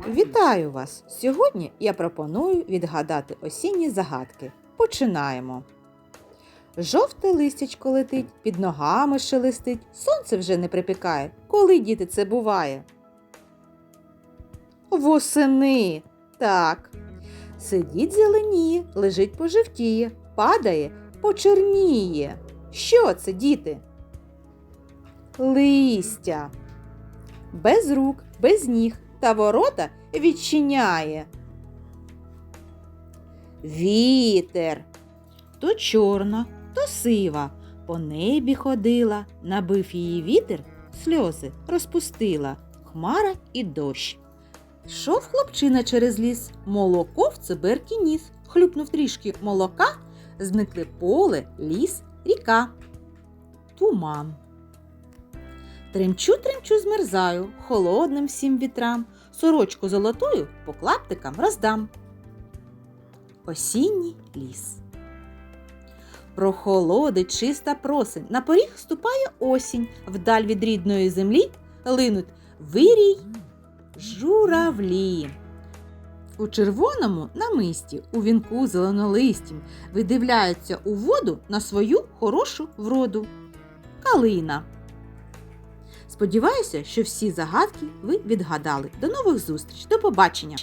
Вітаю вас! Сьогодні я пропоную відгадати осінні загадки. Починаємо. Жовте листячко летить, під ногами шелестить, сонце вже не припікає. Коли діти це буває? Восени. Так. Сидіть зеленіє, лежить пожевтіє, падає, почерніє. Що це, діти? Листя. Без рук, без ніг та ворота відчиняє. Вітер. То чорна, то сива, по небі ходила, набив її вітер, сльози розпустила, хмара і дощ. Йшов хлопчина через ліс, молоко в циберки ніс, хлюпнув трішки молока, зникли поле, ліс, ріка. Туман. Тремчу, тремчу, змерзаю, холодним всім вітрам, сорочку золотою по клаптикам роздам. Осінній ліс. Прохолодить чиста просень, на поріг ступає осінь, вдаль від рідної землі линуть вирій журавлі. У червоному намисті, у вінку зеленолистім, видивляються у воду на свою хорошу вроду. Калина. Сподіваюся, що всі загадки ви відгадали. До нових зустріч, до побачення!